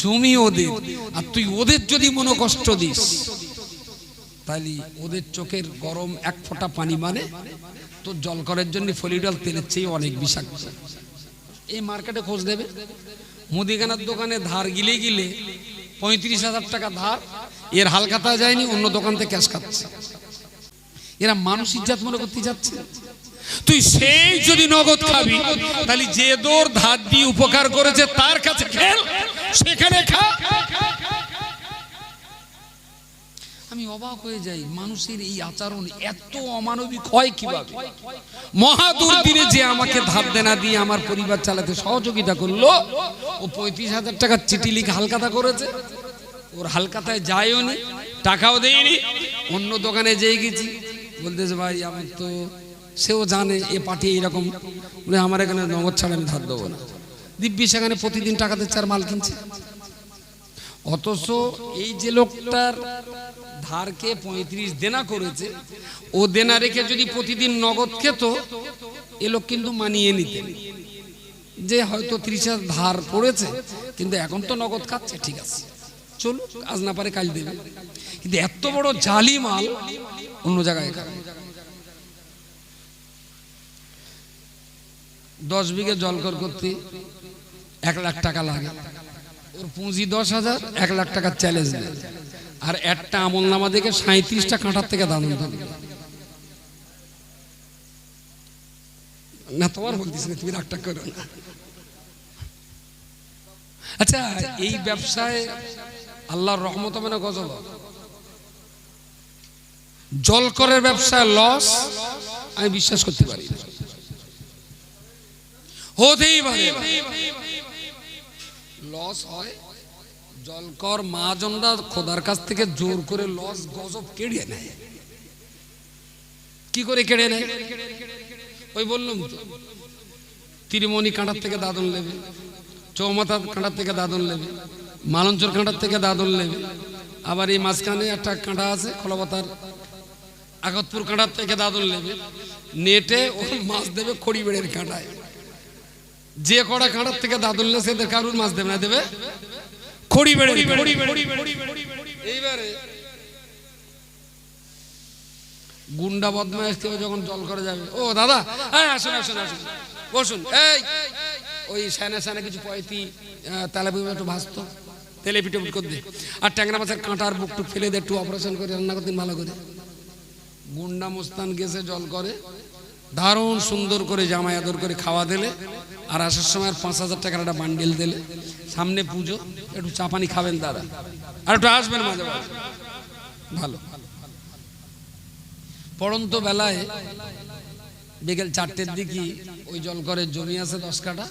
জমি ওদের আর তুই ওদের যদি মনে কষ্ট দিস তাহলে ওদের চোখের গরম এক ফোঁটা পানি মানে তোর জল করার জন্য ফলিডল তেলের চেয়ে অনেক বিষাক্ত। এই মার্কেটে খোঁজ দেবে মুদিখানার দোকানে ধার গিলে গিলে পঁয়ত্রিশ হাজার টাকা ধার, এর হালকাতা যায়নি, অন্য দোকান থেকে ক্যাশ খাচ্ছে। এরা মানুষ ইজ্জাত মনে করতে যাচ্ছে। তুই সেই যদি নগদ খাবি তাহলে যে দোর ধার দিয়ে উপকার করেছে তার কাছে খেল। সেখানে খা। আমি অবাক হয়ে যাই, মানুষের এই আচরণ এত অমানবিক হয় কীভাবে? মহা দুর্দিনে যে আমাকে ধার দেনা দিয়ে আমার পরিবার চালাতে সহযোগিতা করল, ও পঁয়ত্রিশ হাজার টাকার চিঠি লিখে হালকাতা করেছে। ওর হালকাতায় যায়ও নি, টাকাও দেয়নি। অন্য দোকানে যেয়ে গেছি, বলতেছে, ভাই আমার তো সেও জানে, এ পাঠিয়ে এইরকম বলে, আমার এখানে নগদ ছাড়া আমি ধার দেবো না। দিব্যি সেখানে প্রতিদিন টাকা দিচ্ছে আর মাল কিনছে। অথচ এই যে লোকটার ধারকে পঁয়ত্রিশ দেনা করেছে, ও দেনা রেখে যদি প্রতিদিন নগদ খেত, এ লোক কিন্তু মানিয়ে নিতেন যে হয়তো ত্রিশ ধার পড়েছে, কিন্তু এখন তো নগদ খাচ্ছে, ঠিক আছে। চলো কাজ না পারে কাজ দেবে। কিন্তু এত বড় জালি মাল অন্য জায়গায় দশ বিঘে জলকর করতে এক লাখ টাকা লাগে। ওর পুঁজি দশ হাজার, এক লাখ টাকার চ্যালেঞ্জ নেয়। আর একটা আমল নামা দেখে সাঁত্রিশটা কাঁটার থেকে দেবে না, তোমার বলতিস না, তুমি রাগটা করো না। আচ্ছা এই ব্যবসায় আল্লাহর রহমত হবে না গজব? জলকরের ব্যবসায় লস আমি বিশ্বাস করতে পারি হতেই পারে। লস হয়, জলকর মহাজনরা খোদার কাছ থেকে জোর করে লস গজব কেড়ে নেয়। কি করে কেড়ে নেয়? ওই বললাম তো তিরিমণি কাঁটার থেকে দাদন নেবে, চৌমাথা কাঁটার থেকে দাদন নেবে, মালঞ্চর কাঁটার থেকে দাদন নেবে, আবার এই মাঝখানে একটা কাঁটা আছে খোলাপাতার আগতপুর কাঁটার থেকে দাদন নেবে। নেটে ও মাছ দেবে খড়ি বেড়ের কাঁটায়। যে কড়া কাঁটার থেকে দাদন নেবে সেদের কারুর মাছ দেবে না দেবে? খড়ি বেড়ে এইবারে গুন্ডা বদমাইশ কেউ যখন জল করে যাবে ও দাদা হ্যাঁ আসুন আসুন আসুন বসুন এই ওই সানে সানে কিছু পয়তি তেলাপি একটু ভাসতো তেলে পিঠে পিট করে দে। আর ট্যাংরা মাছের কাঁটার বুক টুক ফেলে দে একটু অপারেশন করে রান্না করতেন ভালো করে। গুন্ডা মোস্তান গেছে জল করে। দারুণ সুন্দর করে জামাই আদর করে খাওয়া দিলে, আর আসার সময় পাঁচ হাজার টাকার একটা বান্ডেল দিলে। সামনে পুজো, একটু চা পানি খাবেন দাদা। আর একটু আসবেন মাঝে ভালো। পড়ন্ত বেলায় বিকেল চারটের দিকে ওই জল করে জমি আছে দশ কাটা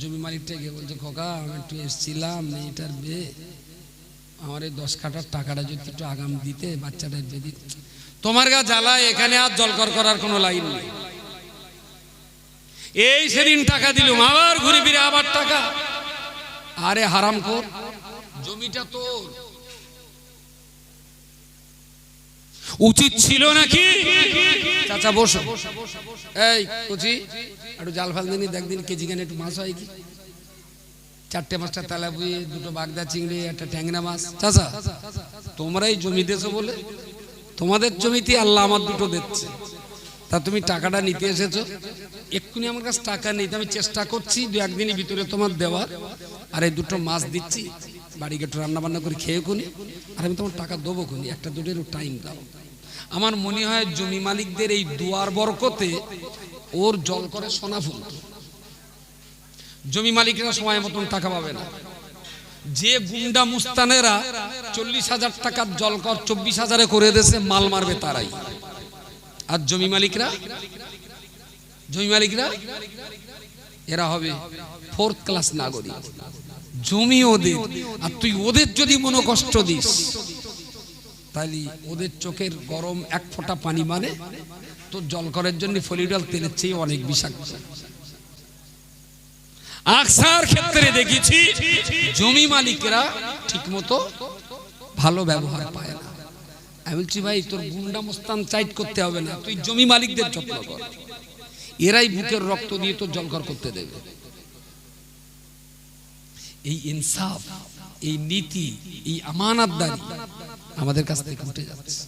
জমি মালিকটা গিয়ে বলছে, খোকা, আমি একটু এসছিলাম, মেয়েটার বিয়ে। আমার এই দশ কাটার টাকাটা যদি একটু আগাম দিতে, বাচ্চাটার যদি তোমার গা জ্বালায়, এখানে আর জলকর করার কোনো লাইন নেই। এই সেদিন টাকা দিলুম, আবার ঘুরে ফিরে আবার টাকা। আরে হারাম কর জমিটা তোর। উচিত ছিল নাকি? চাচা, বসো। এই, কুচি, একটু জাল ফাল দিনি দেখ দিন কেজি কেন একটু মাছ হয় কি? চারটে পাঁচটা তেলা বুয়ে দুটো বাগদা চিংড়ি, একটা ট্যাংরা মাছ। চাচা তোমরাই জমি দেছো বলে? তোমাদের জমিতে আল্লাহ আমার দুটো দিচ্ছে। তা তুমি টাকাটা নিতে এসেছ। এক্ষুনি আমার কাছে টাকা নেই আমি চেষ্টা করছি, দু একদিনের ভিতরে তোমার দেওয়ার। আর এই দুটো মাছ দিচ্ছি বাড়ি একটু রান্না বান্না করে খেয়ে খুনি। আর আমি তোমার টাকা দেবো খুনি, একটা দুটোর টাইম দাও। আমার মনে হয় জমি মালিকদের এই দুয়ার বরকতে ওর জল করে সোনা ফুল জমি মালিকরা সময় মতন টাকা পাবে না। যে গুন্ডা মুস্তানেরা চল্লিশ হাজার টাকার জল কর চব্বিশ হাজারে করে দেশে মাল মারবে তারাই। আর জমি মালিকরা? জমি মালিকরা? এরা হবে ফোর্থ ক্লাস নাগরিক। জমি ওদের। আর তুই ওদের যদি মনে কষ্ট দিস তাহলে ওদের চোখের গরম এক ফোঁটা পানি মানে তোর জল করার জন্য ফলিডল তেলের চেয়ে অনেক বিষাক্ত। আকসার ক্ষেত্রে দেখেছি, জমি মালিকরা ঠিকমতো ভালো ব্যবহার পায় না। আমি বলছি, ভাই, তোর গুন্ডা মোস্তান চাইট করতে হবে না, তুই জমি মালিকদের যত্ন কর। এরাই বুকের রক্ত দিয়ে তোর জলকর করতে দেবে। এই ইনসাফ, এই নীতি, এই আমানাতদারি আমাদের কাছ থেকে উঠে যাচ্ছে।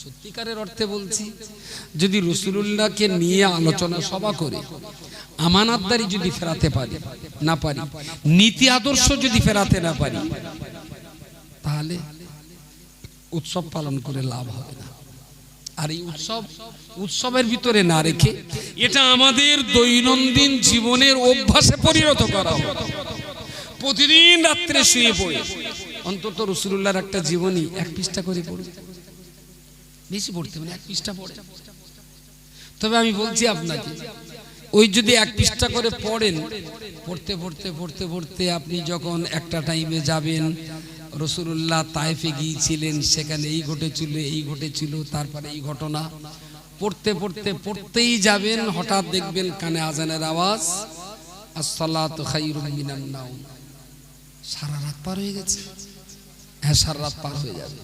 সত্যিকারের অর্থে বলছি, যদি রসুলুল্লাহকে নিয়ে আলোচনা সভা করে আমানাতদারি যদি ফেরাতে পারি, না পারি, নীতি আদর্শ যদি ফেরাতে না পারি, তাহলে উৎসব পালন করে লাভ হবে না। আর এই উৎসব, উৎসবের ভিতরে না রেখে এটা আমাদের দৈনন্দিন জীবনের অভ্যাসে পরিণত করা প্রতিদিন রাত্রে শুয়ে পড়ে, অন্তত রসুল্লাহর একটা জীবনী এক পৃষ্ঠা করে পড়বে বেশি পড়তে মানে এক পৃষ্ঠা পড়ে। তবে আমি বলছি আপনাকে ওই যদি এক পৃষ্ঠা করে পড়েন, পড়তে পড়তে পড়তে পড়তে আপনি যখন একটা টাইমে যাবেন রসুল্লাহ তাইফে গিয়েছিলেন, সেখানে এই ঘটেছিল এই ঘটেছিল, তারপরে এই ঘটনা। পড়তে পড়তে, পড়তেই যাবেন, হঠাৎ দেখবেন কানে আজানের আওয়াজ, আসসালাত সারা রাত পার হয়ে গেছে। হ্যাঁ সারা রাত পার হয়ে যাবে।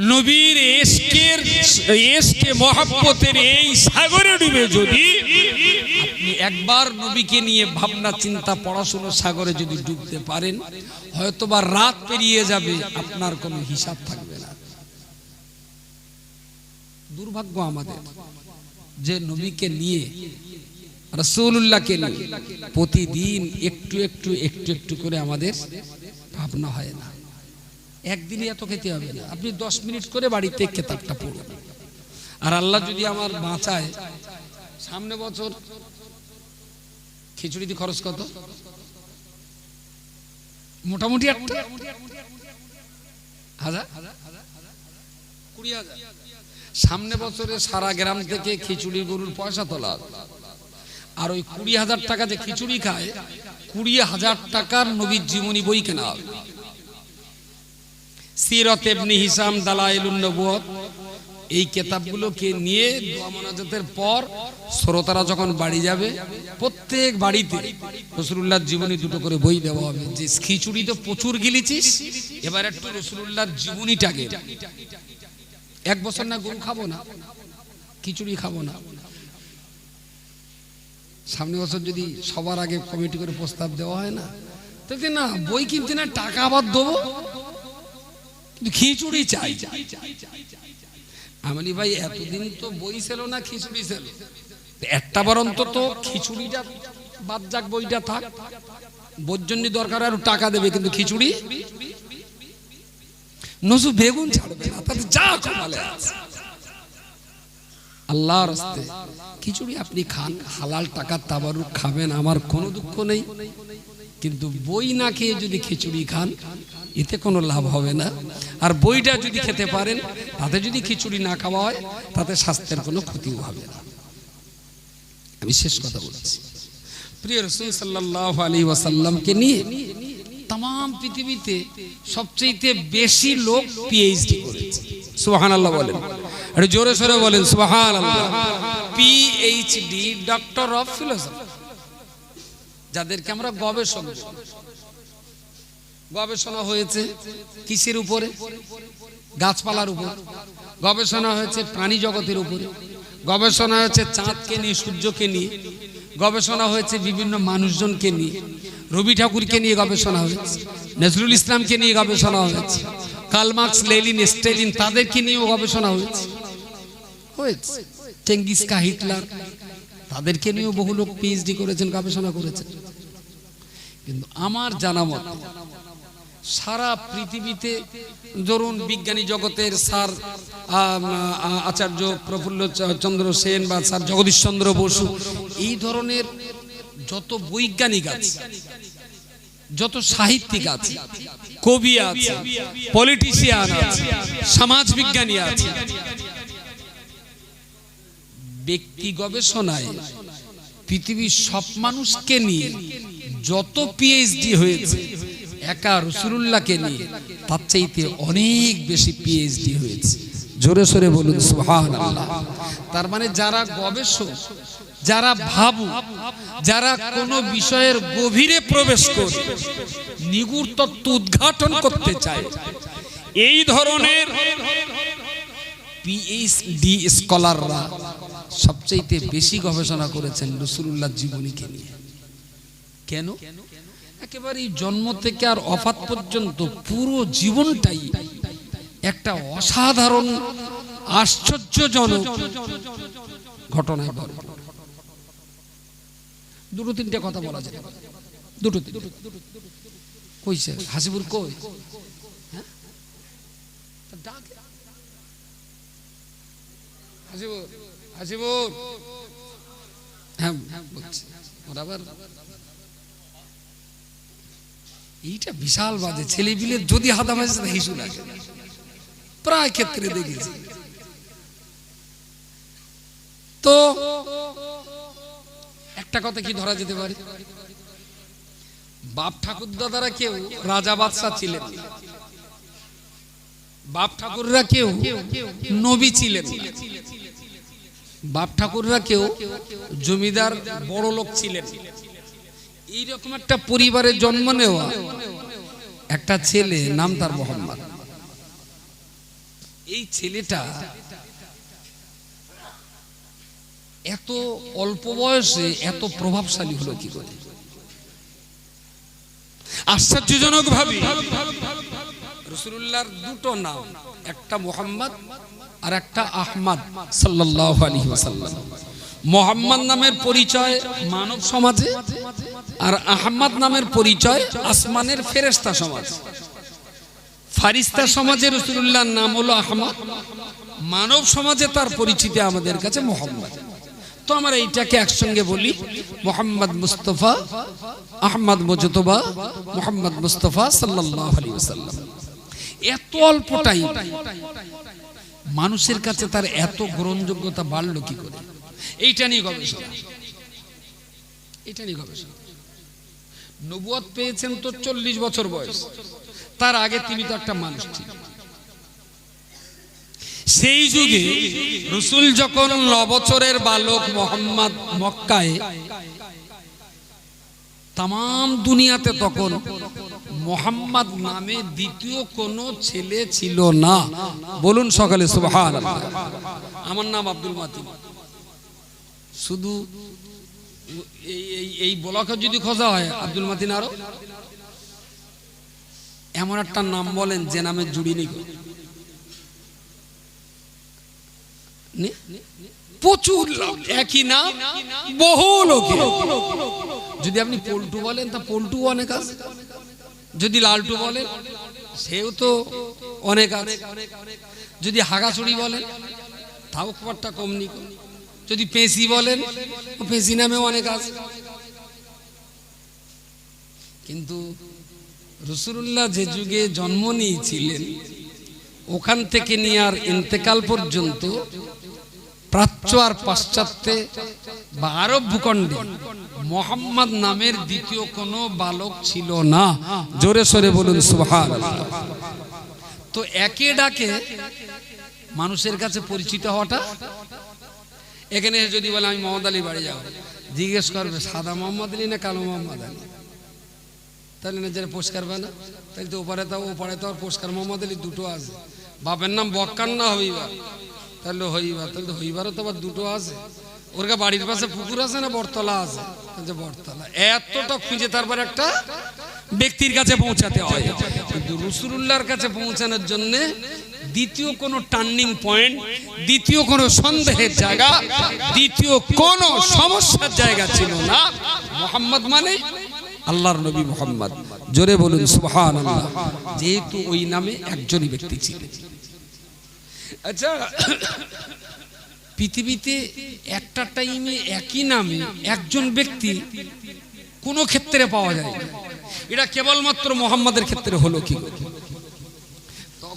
নবীর এসকের, এসকে মহাব্বতের এই সাগরে ডুবে যদি, আপনি একবার নবীকে নিয়ে ভাবনা চিন্তা পড়াশোনা সাগরে যদি ডুবতে পারেন, হয়তোবা রাত পেরিয়ে যাবে, আপনার কোনো হিসাব থাকবে না। দুর্ভাগ্য আমাদের যে নবীকে নিয়ে রসুল্লাহকে নিয়ে প্রতিদিন একটু একটু একটু একটু করে আমাদের ভাবনা হয় না। একদিনই এত খেতে হবে না। আপনি দশ মিনিট করে বাড়িতে কেতাবটা পড়ুন। আর আল্লাহ যদি আমার বাঁচায়, সামনে বছর খিচুড়ি খরচ কত? মোটামুটি হাজার? সামনে বছরে সারা গ্রাম থেকে খিচুড়ি গরুর পয়সা তোলা আর ওই কুড়ি হাজার টাকা যে খিচুড়ি খায়, কুড়ি হাজার টাকার নবীর জীবনী বই কেনা হবে। সিরত এমনি হিসাম দালাইলুন নবুয়ত এই কেতাবগুলোকে নিয়ে দোয়া মোনাজাতের পর শ্রোতারা যখন বাড়ি যাবে, প্রত্যেক বাড়িতে রসুল্লাহর জীবনী দুটো করে বই দেওয়া হবে। যে খিচুড়ি তো প্রচুর গিলিছিস, এবার একটু রসুল্লাহর জীবনীটাকে। এক বছর না গরু খাব না, খিচুড়ি খাব না। সামনে বছর যদি সবার আগে কমিটি করে প্রস্তাব দেওয়া হয় না তো না বই কিনতে না টাকা আবার দেবো। খিচুড়ি চাই। আমি ভাই, এতদিন তো বই ছিল না, খিচুড়ি ছিল একটা বার অন্তত খিচুড়িটা বাদ যাক, বইটা থাক। বইর জন্য দরকার আর টাকা দেবে, কিন্তু খিচুড়ি? নজু বেগুন ছাড়বে না, তাতে যা কমালে আল্লাহর রাস্তে খিচুড়ি আপনি খান, হালাল টাকার তাবারুক খাবেন, আমার কোনো দুঃখ নেই। কিন্তু বই না খেয়ে যদি খিচুড়ি খান এতে কোনো লাভ হবে না। আর বইটা যদি খেতে পারেন, তাতে যদি খিচুড়ি না খাওয়া হয়, তাতে স্বাস্থ্যের কোনো ক্ষতিও হবে না। আমি শেষ কথা বলছি। প্রিয় রসুল সাল্লাহ আলী ওয়াসাল্লামকে নিয়ে তাম পৃথিবীতে সবচেয়ে বেশি লোক পিএইচডি করেছে। সুহান আল্লাহ বলেন। একটু জোরে সোরে বলেন সুহান আল্লাহ পিএইচডি ডক্টর অফ ফিলোসফি যাদেরকে আমরা গবেষক। গবেষণা হয়েছে কিসের উপরে? গাছপালার উপর। গবেষণা হয়েছে প্রাণী জগতের উপরে। গবেষণা হয়েছে চাঁদকে নিয়ে, সূর্যকে নিয়ে। গবেষণা হয়েছে বিভিন্ন মানুষজনকে নিয়ে। রবি ঠাকুরকে নিয়ে গবেষণা হয়েছে। নজরুল ইসলামকে নিয়ে গবেষণা হয়েছে। কালমার্কস লেলিন স্টেলিন তাদেরকে নিয়েও গবেষণা হয়েছে। হয়েছে। চেঙ্গিস কা হিটলার তাদেরকে নিয়েও বহু লোক পিএইচডি করেছেন, গবেষণা করেছেন। কিন্তু আমার জানা মত সারা পৃথিবীতে ধরুন বিজ্ঞানী জগতের স্যার আচার্য প্রফুল্ল চন্দ্র সেন বা স্যার জগদীশ চন্দ্র বসু, এই ধরনের যত বৈজ্ঞানিক আছে, যত সাহিত্যিক আছে, কবি আছে পলিটিশিয়ান আছে, সমাজ বিজ্ঞানী আছে, ব্যক্তি গবেষণায় পৃথিবীর সব মানুষকে নিয়ে যত পিএইচডি হয়েছে একা রসুল্লাহকে নিয়ে তার চাইতে অনেক বেশি পিএইচডি হয়েছে। জোরে সোরে বলুন সুহান তার মানে যারা গবেষক, যারা ভাবু যারা কোনো বিষয়ের গভীরে প্রবেশ করে নিগুড় তত্ত্ব উদ্ঘাটন করতে চায়, এই ধরনের পিএইচডি স্কলাররা সবচাইতে বেশি গবেষণা করেছেন রসুল্লাহ জীবনীকে নিয়ে। কেন? একেবারে জন্ম থেকে আর অফাত পর্যন্ত পুরো জীবনটাই একটা অসাধারণ, আশ্চর্যজনক ঘটনায় ভরা। দুটো তিনটে কথা বলা যায় দুটো তিনটে কইছে হাসিবুর কই হ্যাঁ? ডাকে। হাসিবুর হাসিবুর হ্যাঁ বলছি ওর আবার এইটা বিশাল বাজে ছেলে বিলে যদি হাতা বাজে তাহলে হিসু লাগে। প্রায় ক্ষেত্রে দেখেছি। তো একটা কথা কি ধরা যেতে পারে? বাপ ঠাকুর দাদারা কেউ রাজা বাদশাহ ছিলেন বাপ ঠাকুররা কেউ নবী ছিলেন বাপ ঠাকুররা কেউ জমিদার বড় লোক ছিলেন। এইরকম একটা পরিবারে জন্ম নেওয়া, একটা ছেলে, নাম তার মোহাম্মদ। এই ছেলেটা এত অল্প বয়সে এত প্রভাবশালী হলো কি করে? আশ্চর্যজনক ভাবে। রসুল্লাহর দুটো নাম, একটা মোহাম্মদ আর একটা আহমদ সাল্লাল্লাহু আলাইহি ওয়াসাল্লাম। মোহাম্মদ নামের পরিচয় মানব সমাজে? আর আহমদ নামের পরিচয় আসমানের ফেরেশতা সমাজ। ফারিস্তা সমাজে রসুল্লাহর নাম হলো আহমদ। মানব সমাজে তার পরিচিতি আমাদের কাছে মোহাম্মদ। তো আমরা এইটাকে একসঙ্গে বলি, মোহাম্মদ মুস্তফা, আহমদ মুজতবা, মোহাম্মদ মুস্তফা সাল্লাল্লাহু আলাইহি ওয়াসাল্লাম। এত অল্প টাইম মানুষের কাছে তার এত গ্রহণযোগ্যতা বাড়লো কি করে? এইটা নিয়ে গবেষণা। এটা নিয়ে গবেষণা। নবুয়ত পেয়েছেন তো চল্লিশ বছর বয়স। তার আগে তিনি তো একটা মানুষ ছিলেন। সেই যুগে রসুল যখন ন বছরের বালক মোহাম্মদ মক্কায় তাম দুনিয়াতে তখন মোহাম্মদ নামে দ্বিতীয় কোনো ছেলে ছিল না। বলুন সকালে সুবহান আমার নাম আব্দুল মাতিন। শুধু এই এই বলাকে যদি খোঁজা হয়, আব্দুল মাতিন আরও? এমন একটা নাম বলেন যে নামে জুড়ি নেই প্রচুর একই নাম, বহু লোকে। যদি আপনি পল্টু বলেন, তা পল্টু অনেক আছে। যদি লালটু বলেন, সেও তো অনেক আছে। যদি হাগাছড়ি বলেন, তাও খুব একটা কম নি কম। যদি পেঁচি বলেন পেঁচি নামেও অনেক আছে। কিন্তু রসুল্লাহ যে যুগে জন্ম নিয়েছিলেন, ওখান থেকে নিয়ে আর ইন্তেকাল পর্যন্ত প্রাচ্য আর পাশ্চাত্যে বা আরব ভূখণ্ডে মোহাম্মদ নামের দ্বিতীয় কোনো বালক ছিল না। জোরে সরে বলুন সুবহান তো একে ডাকে মানুষের কাছে পরিচিত হওয়াটা এখানে এসে যদি বলে, আমি মোহাম্মদ আলী বাড়ি যাব। জিজ্ঞেস করবে, সাদা মোহাম্মদ আলী না কালো মোহাম্মদ আলী? তাহলে না যারা পুরস্কার পায় না। তাহলে তো ওপারে তো ওপারে তো আর পুরস্কার মোহাম্মদ আলী দুটো আছে। বাপের নাম বক্কার না হইবার। তাহলে হইবার, তাহলে তো হইবারও তো আবার দুটো আছে। ওর বাড়ির পাশে পুকুর আছে না বটতলা আছে? বটতলা। এতটা খুঁজে তারপর একটা ব্যক্তির কাছে পৌঁছাতে হয়। রসুল্লাহর কাছে পৌঁছানোর জন্য দ্বিতীয় কোনো টার্নিং পয়েন্ট দ্বিতীয় কোনো সন্দেহের জায়গা, দ্বিতীয় কোনো সমস্যার জায়গা ছিল না মোহাম্মদ মানে আল্লাহর নবী মোহাম্মদ জোরে বলুন আল্লাহ যেহেতু ওই নামে একজনই ব্যক্তি ছিলেন আচ্ছা পৃথিবীতে একটা টাইমে একই নামে একজন ব্যক্তি কোনো ক্ষেত্রে পাওয়া যায়। এটা কেবলমাত্র মোহাম্মদের ক্ষেত্রে হলো কি করে?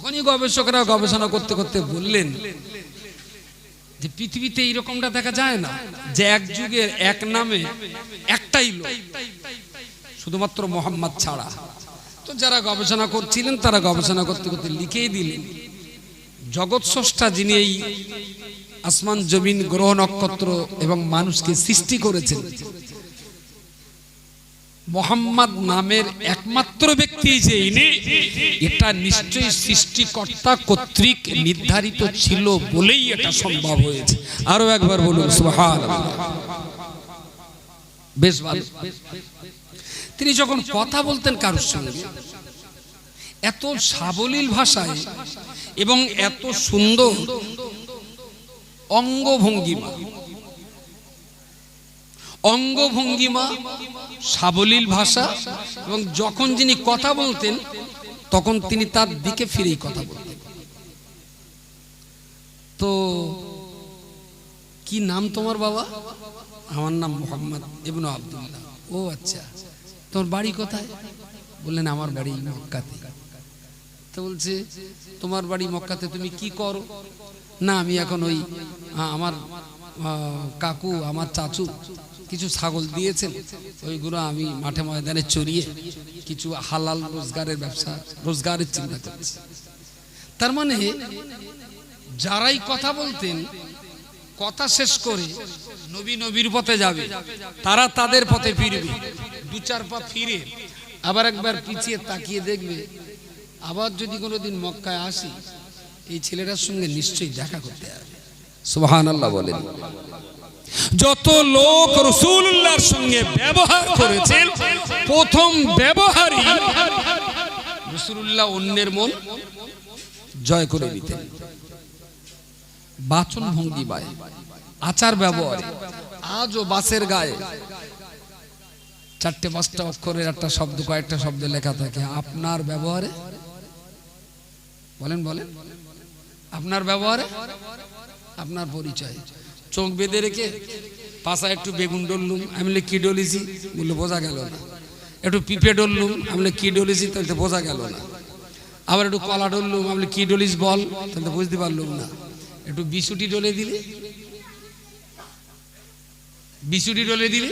তখনই গবেষকরা গবেষণা করতে করতে বললেন যে পৃথিবীতে এইরকমটা দেখা যায় না, যে এক যুগের এক নামে একটাই শুধুমাত্র মোহাম্মদ ছাড়া। তো যারা গবেষণা করছিলেন, তারা গবেষণা করতে করতে লিখেই দিলেন, জগৎ স্রষ্টা যিনি এই আসমান, জমিন, গ্রহ, নক্ষত্র এবং মানুষকে সৃষ্টি করেছেন মোহাম্মদ নামের একমাত্র ব্যক্তি যে ইনি, এটা নিশ্চয়ই সৃষ্টিকর্তা কর্তৃক নির্ধারিত ছিল বলেই এটা সম্ভব হয়েছে। আরও একবার বলুন, সুবহানাল্লাহ। বেশ ভালো। তিনি যখন কথা বলতেন কারোর সঙ্গে, এত সাবলীল ভাষায় এবং এত সুন্দর অঙ্গভঙ্গিমা অঙ্গভঙ্গিমা, সাবলীল ভাষা এবং যখন যিনি কথা বলতেন, তখন তিনি তার দিকে ফিরেই কথা বলতেন। তো কি নাম তোমার বাবা? আমার নাম মোহাম্মদ ইবনু আব্দুল্লাহ। ও আচ্ছা তোমার বাড়ি কোথায়? বললেন, আমার বাড়ি মক্কাতে। তো বলছে, তোমার বাড়ি মক্কাতে তুমি কি করো? না, আমি এখন ওই আমার কাকু, আমার চাচু কিছু ছাগল দিয়েছেন, ওইগুলো আমি মাঠে ময়দানে চড়িয়ে কিছু হালাল রোজগারের ব্যবসা, রোজগারের চিন্তা করছি। তার মানে যারাই কথা বলতেন, কথা শেষ করে নবী নবীর পথে যাবে, তারা তাদের পথে ফিরবে। দু চার পা ফিরে আবার একবার পিছিয়ে তাকিয়ে দেখবে, আবার যদি কোনোদিন মক্কায় আসি, এই ছেলেটার সঙ্গে নিশ্চয়ই দেখা করতে হবে সুবহান আল্লাহ বলেন। যত লোক রসুল্লাহর সঙ্গে ব্যবহার করেছেন, প্রথম ব্যবহারই রসুল্লাহ অন্যের মন জয় করে দিতেন। বাচন ভঙ্গি বায় আচার ব্যবহারে, আজও বাসের গায়ে। চারটে, পাঁচটা অক্ষরের একটা শব্দ, কয়েকটা শব্দ লেখা থাকে। আপনার ব্যবহারে? বলেন বলেন। আপনার ব্যবহারে? আপনার পরিচয়। চোখ বেঁধে রেখে পাশা একটু বেগুন ডললুম। আমি বলি কি ডলিছি? বললে, বোঝা গেল না। একটু পিঁপে ডললুম। আমি বলি কি ডলিছি? তাহলে বোঝা গেল না। আবার একটু কলা ডললুম। আমি বলি কি ডলিস বল? তাহলে বুঝতে পারলুম না। একটু বিশুটি ডলে দিলে? বিশুটি ডলে দিলে?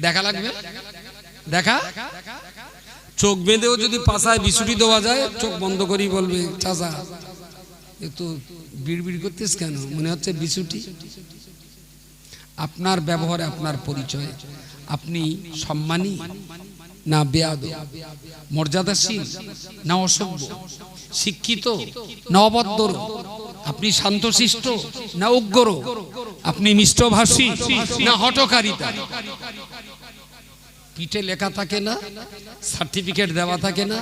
দেখা লাগবে? দেখা? চোখ বেঁধেও যদি পাশায় বিশুটি দেওয়া যায়, চোখ বন্ধ করেই বলবে, চাচা একটু বিড়বিড় করতিস কেন? মনে হচ্ছে বিশুটি আপনার ব্যবহারে আপনার পরিচয়। আপনি সম্মানী না বেয়াদ মর্যাদাশীল না অসভ্য? শিক্ষিত না অবদ্ধর আপনি শান্তশিষ্ট না উগ্র? আপনি মিষ্টভাষী না হটকারিতা পিঠে লেখা থাকে না সার্টিফিকেট দেওয়া থাকে না।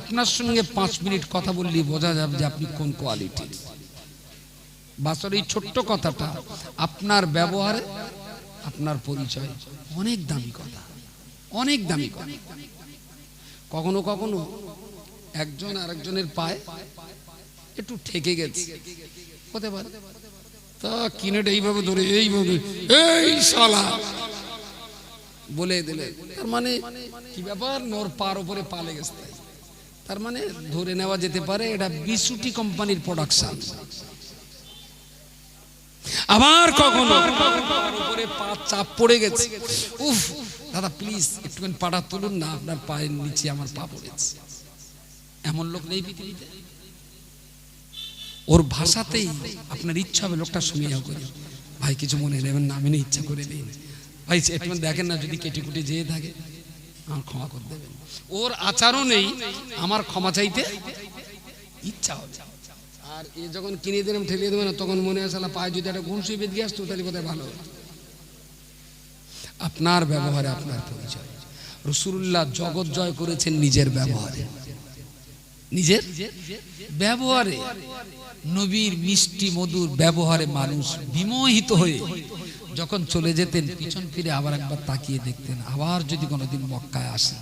আপনার সঙ্গে পাঁচ মিনিট কথা বললে বোঝা যাবে যে আপনি কোন কোয়ালিটির বাসর, এই ছোট্ট কথাটা, আপনার ব্যবহারে আপনার পরিচয় অনেক দামি কথা, অনেক দামি কথা। কখনো কখনো একজন আরেকজনের পায়ে একটু ঠেকে গেছে। হতে পারে। তা কিনেটা এইভাবে ধরে, এইভাবে, এই শালা। বলে দিলে। তার মানে কি ব্যাপার? নোর পার উপরে পালে গেছে। তার মানে ধরে নেওয়া যেতে পারে, এটা বিশুটি কোম্পানির প্রোডাকশন আবার কখনো উপরে পা চাপ পড়ে গেছে। উফ, দাদা প্লিজ একটুখানি পাটা তুলুন না, আপনার পায়ের নিচে আমার পা পড়েছে। এমন লোক নেই পৃথিবীতে। ওর ভাষাতেই আপনার ইচ্ছা হবে লোকটা শুনে করে। ভাই, কিছু মনে নেবেন না, আমি ইচ্ছা করে দিই। ভাই দেখেন না, যদি যেয়ে থাকে, আমার ক্ষমা করে দেবেন। ওর আমার ক্ষমা চাইতে ইচ্ছা হবে। আর এ যখন কিনে দিলাম ঠেলিয়ে তখন মনে হয় সালা পায়ে যদি একটা বেঁধে আসতো, তাহলে ভালো আপনার ব্যবহারে আপনার পরিচয়। রসুল্লাহ জগৎ জয় করেছেন নিজের ব্যবহারে। নিজের ব্যবহারে। নবীর মিষ্টি মধুর ব্যবহারে মানুষ বিমোহিত হয়ে যখন চলে যেতেন, পিছন ফিরে আবার একবার তাকিয়ে দেখতেন, আবার যদি কোনোদিন মক্কায় আসে,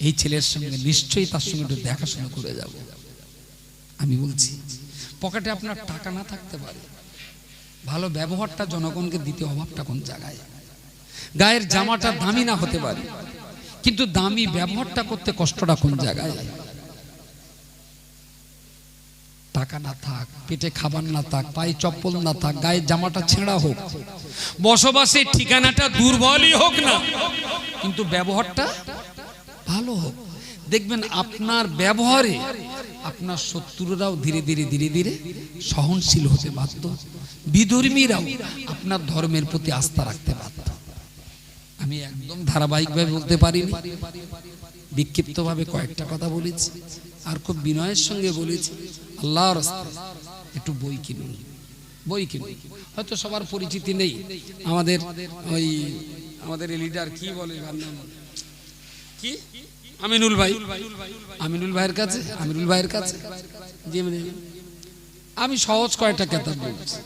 এই ছেলের সঙ্গে নিশ্চয়ই তার সঙ্গে একটু দেখাশোনা করে যাব। আমি বলছি, পকেটে আপনার টাকা না থাকতে পারে? ভালো ব্যবহারটা জনগণকে দিতে অভাবটা কোন জায়গায়? গায়ের জামাটা দামি না হতে পারে? কিন্তু দামি ব্যবহারটা করতে কষ্টটা কোন জায়গায়? টাকা না থাক, পেটে খাবার না থাক, পায়ে চপ্পল না থাক গায়ের জামাটা ছেঁড়া হোক। বসবাসের ঠিকানাটা দুর্বলই হোক না, কিন্তু ব্যবহারটা ভালো হোক। দেখবেন আপনার ব্যবহারে আপনার শত্রুরাও ধীরে ধীরে ধীরে ধীরে সহনশীল হতে বাধ্য। বিধর্মীরাও আপনার ধর্মের প্রতি আস্থা রাখতে বাধ্য। আমি একদম ধারাবাহিকভাবে বলতে পারিনি। বিক্ষিপ্তভাবে কয়েকটা কথা বলেছি। আর খুব বিনয়ের সঙ্গে বলেছি। আল্লাহর একটু বই কিনুন বই কিনুন। হয়তো সবার পরিচিতি নেই। আমাদের ওই, আমাদের লিডার কি বলে কি? আমিনুল ভাই। আমিনুল ভাইয়ের কাছে? আমিনুল ভাইয়ের কাছে? মানে আমি সহজ কয়টা কেতাব বলছি।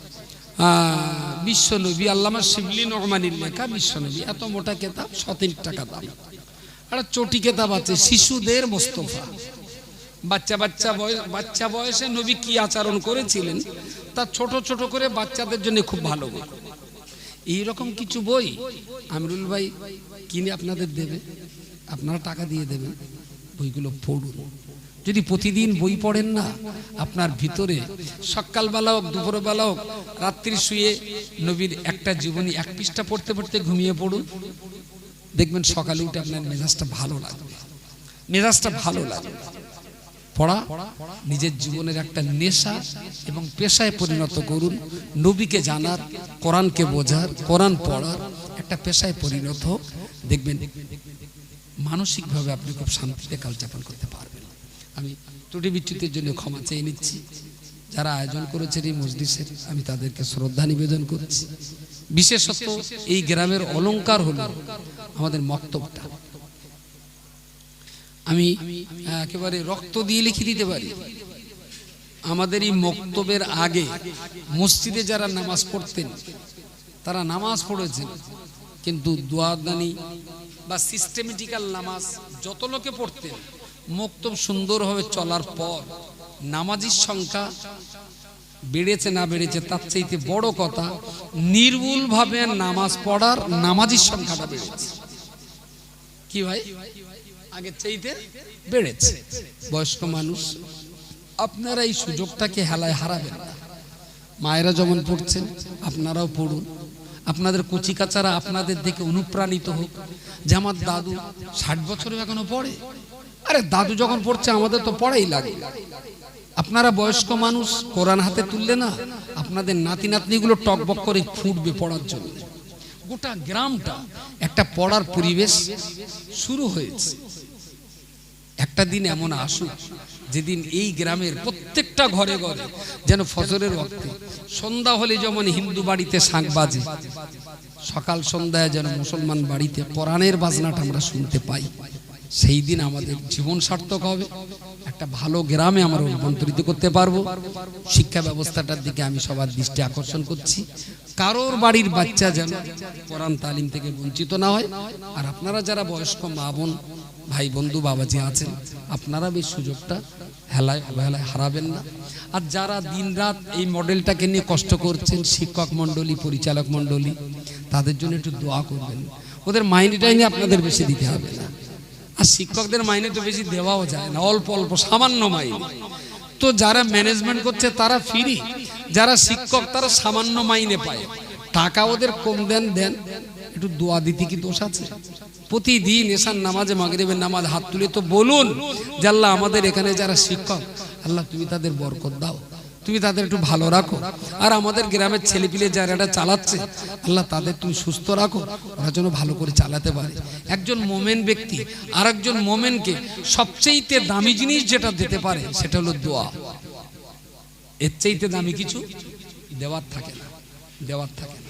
বিশ্বনবী আল্লামা শিবলি নহমানির লেখা বিশ্বনবী এত মোটা কেতাব সতের টাকা দাম একটা চটি কেতাব আছে, শিশুদের মোস্তফা। বাচ্চা বাচ্চা বয়স বাচ্চা বয়সে নবী কি আচরণ করেছিলেন? তা ছোট ছোট করে বাচ্চাদের জন্য খুব ভালো বই। এইরকম কিছু বই আমিরুল ভাই কিনে আপনাদের দেবে? আপনারা টাকা দিয়ে দেবেন। বইগুলো পড়ুন। যদি প্রতিদিন বই পড়েন না, আপনার ভিতরে সকালবেলা হোক, দুপুরবেলা হোক, রাত্রি শুয়ে নবীর একটা জীবনী এক পৃষ্ঠা পড়তে পড়তে ঘুমিয়ে পড়ুন। দেখবেন সকালে উঠে আপনার মেজাজটা ভালো লাগবে। মেজাজটা ভালো লাগবে। পড়া, নিজের জীবনের একটা নেশা এবং পেশায় পরিণত করুন নবীকে জানার, কোরআনকে বোঝার, কোরআন পড়ার একটা পেশায় পরিণত। হোক দেখবেন, মানসিকভাবে আপনি খুব শান্তিতে কাল যাপন করতে পারবেন। আমি ত্রুটি বিচ্যুতির জন্য ক্ষমা চেয়ে নিচ্ছি। যারা আয়োজন করেছেন এই মসজিদের আমি তাদেরকে শ্রদ্ধা নিবেদন করছি। বিশেষত এই গ্রামের অলঙ্কার হল আমাদের মক্তবটা। আমি একেবারে রক্ত দিয়ে লিখে দিতে পারি। আমাদের এই মক্তবের আগে মসজিদে যারা নামাজ পড়তেন, তারা নামাজ পড়েছেন। কিন্তু দোয়াদানি বা সিস্টেমেটিক্যাল নামাজ যত লোকে পড়তেন, মক্তব সুন্দরভাবে চলার পর নামাজির সংখ্যা বেড়েছে না বেড়েছে, তার চাইতে বড় কথা নির্ভুলভাবে নামাজ পড়ার নামাজির সংখ্যাটা বেড়েছে। কি ভাই? আগের চাইতে বেড়েছে। বয়স্ক মানুষ আপনারা এই সুযোগটাকে হেলায় হারাবেন মায়েরা যেমন পড়ছেন, আপনারাও পড়ুন। আপনাদের কচিকাচারা আপনাদের দেখে অনুপ্রাণিত হোক। যে আমার দাদু ষাট বছরেও এখনও পড়ে। আরে, দাদু যখন পড়ছে, আমাদের তো পড়াই লাগে। আপনারা বয়স্ক মানুষ, কোরআন হাতে তুললে না, আপনাদের নাতি নাতনিগুলো টকবক করে ফুটবে পড়ার জন্য। গোটা গ্রামটা, একটা পড়ার পরিবেশ শুরু হয়েছে। একটা দিন এমন আসুক, যেদিন এই গ্রামের প্রত্যেকটা ঘরে ঘরে যেন ফজরের রক্তে সন্ধ্যা হলে যেমন হিন্দু বাড়িতে শাঁখ বাজে, সকাল সন্ধ্যায় যেন মুসলমান বাড়িতে কোরআনের বাজনাটা আমরা শুনতে পাই। সেই দিন আমাদের জীবন সার্থক হবে, একটা ভালো গ্রামে আমরা রূপান্তরিত করতে পারব। শিক্ষা ব্যবস্থাটার দিকে আমি সবার দৃষ্টি আকর্ষণ করছি। কারোর বাড়ির বাচ্চা যেন কোরআন তালিম থেকে বঞ্চিত না হয়। আর আপনারা যারা বয়স্ক মা বোন ভাই বন্ধু, বাবাজি আছেন। আপনারা বেশ সুযোগটা হেলায় অবহেলায় হারাবেন না। আর যারা দিনরাত এই মডেলটাকে নিয়ে কষ্ট করছেন, শিক্ষক মণ্ডলী, পরিচালক মণ্ডলী, তাদের জন্য একটু দোয়া করবেন। ওদের মাইনে নিয়ে আপনাদের বেশি দিতে হবে না। আর শিক্ষকদের মাইনে তো বেশি দেওয়াও যায় না, অল্প অল্প, সামান্য মাইনে তো যারা ম্যানেজমেন্ট করছে, তারা ফ্রি। যারা শিক্ষক, তারা সামান্য মাইনে পায়। টাকা ওদের কম দেন দেন। একটু দোয়া দিতে কি দোষ আছে? প্রতিদিন এসার নামাজে, মাগরিবের নামাজ হাত তুলে তো বলুন যে আল্লাহ আমাদের এখানে যারা শিক্ষক, আল্লাহ তুমি তাদের বরকত দাও, তুমি তাদের একটু ভালো রাখো। আর আমাদের গ্রামের ছেলেপিলে যারা এটা চালাচ্ছে, আল্লাহ তাদের তুমি সুস্থ রাখো, ওরা যেন ভালো করে চালাতে পারে। একজন মোমেন ব্যক্তি আর একজন মোমেনকে সবচেয়ে দামি জিনিস যেটা দিতে পারে, সেটা হলো দোয়া। এর চাইতে দামি কিছু দেওয়ার থাকে না, দেওয়ার থাকে না।